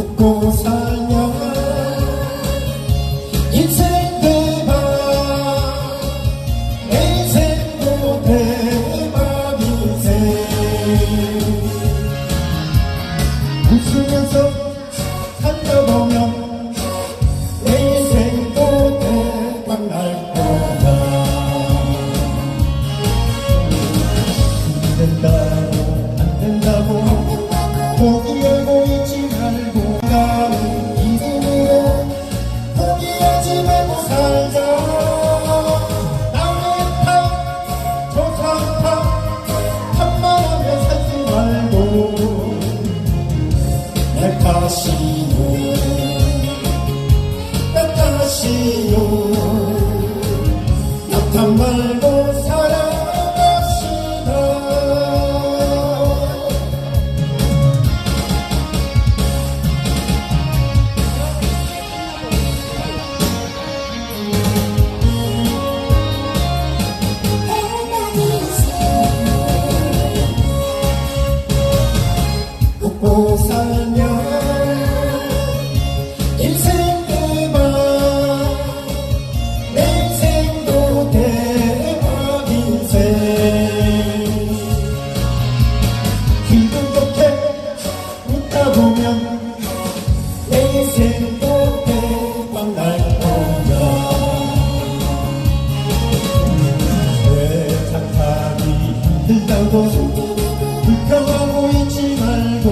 웃고 살면 인생 대박 내 인생도 대박 인생 웃으면서 살펴보면 내 인생도 대박 날 거야 된다. 心。 말고 불평하고 있지 말고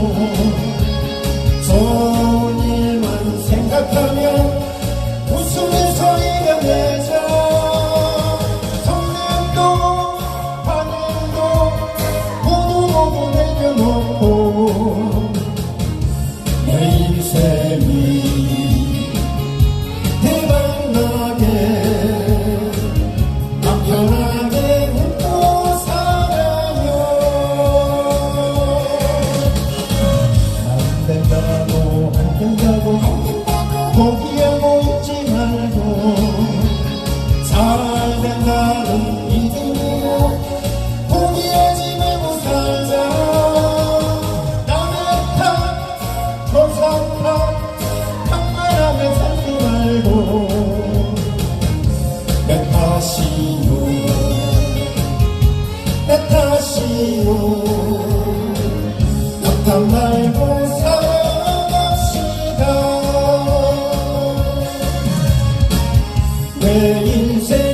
좋은 일만 생각하며 웃음의 소리가 내자 성냄도 반응도 모두 보고 내려놓고 내 인생이 내 인생